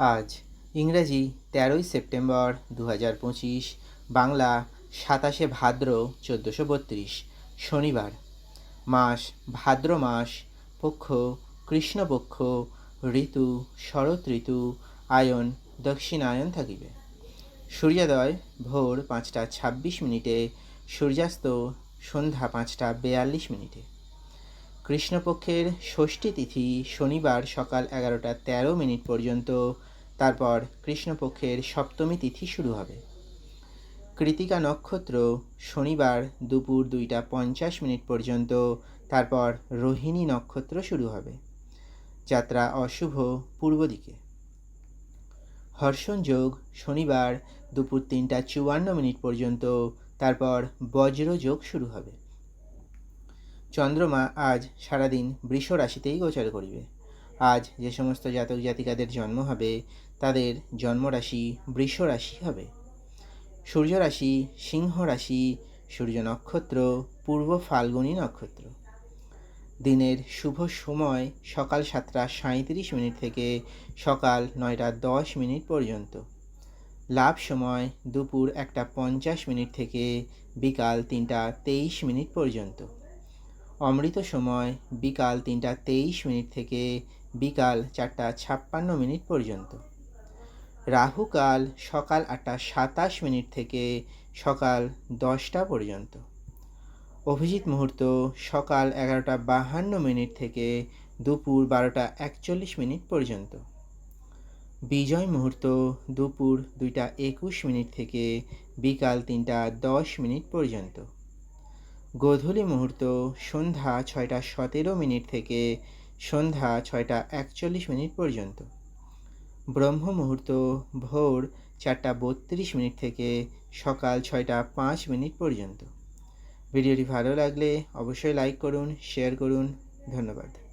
আজ ইংরেজি তেরোই সেপ্টেম্বর দু হাজার পঁচিশ, বাংলা সাতাশে ভাদ্র চোদ্দোশো বত্রিশ, শনিবার। মাস ভাদ্র মাস, পক্ষ কৃষ্ণপক্ষ ঋতু শরৎ ঋতু, আয়ন দক্ষিণায়ন থাকিবে। সূর্যোদয় ভোর পাঁচটা ছাব্বিশ মিনিটে, সূর্যাস্ত সন্ধ্যা পাঁচটা বেয়াল্লিশ মিনিটে। কৃষ্ণপক্ষের ষষ্ঠী তিথি শনিবার সকাল এগারোটা তেরো মিনিট পর্যন্ত তারপর কৃষ্ণপক্ষের সপ্তমী তিথি শুরু হবে। কৃতিকা নক্ষত্র শনিবার দুপুর দুইটা পঞ্চাশ মিনিট পর্যন্ত তারপর রোহিণী নক্ষত্র শুরু হবে। যাত্রা অশুভ পূর্ব দিকে। হর্ষণ যোগ শনিবার দুপুর তিনটা চুয়ান্ন মিনিট পর্যন্ত তারপর বজ্র যোগ শুরু হবে। চন্দ্রমা আজ সারাদিন বৃষ রাশিতেই গোচর করিবে। আজ যে সমস্ত জাতক জাতিকাদের জন্ম হবে, তাদের জন্মরাশি বৃষ রাশি হবে। সূর্য রাশি সিংহ রাশি, সূর্য নক্ষত্র, পূর্ব ফাল্গুনী নক্ষত্র। দিনের শুভ সময় সকাল সাতটা সাঁত্রিশ মিনিট থেকে সকাল নয়টা দশ মিনিট পর্যন্ত। লাভ সময় দুপুর একটা পঞ্চাশ মিনিট থেকে বিকাল তিনটা তেইশ মিনিট পর্যন্ত। অমৃত সময় বিকাল তিনটা তেইশ মিনিট থেকে বিকাল চারটা ছাপ্পান্ন মিনিট পর্যন্ত। রাহুকাল সকাল আটটা সাতাশ মিনিট থেকে সকাল দশটা পর্যন্ত। অভিজিৎ মুহূর্ত সকাল এগারোটা বাহান্ন মিনিট থেকে দুপুর বারোটা একচল্লিশ মিনিট পর্যন্ত। বিজয় মুহূর্ত দুপুর দুইটা একুশ মিনিট থেকে বিকাল তিনটা দশ মিনিট পর্যন্ত। গোধূলি মুহূর্ত সন্ধ্যা ছয়টা সতেরো মিনিট থেকে সন্ধ্যা ছয়টা একচল্লিশ মিনিট পর্যন্ত। ব্রহ্ম মুহূর্ত ভোর চারটা বত্রিশ মিনিট থেকে সকাল ছয়টা পাঁচ মিনিট পর্যন্ত। ভিডিওটি ভালো লাগলে অবশ্যই লাইক করুন, শেয়ার করুন। ধন্যবাদ।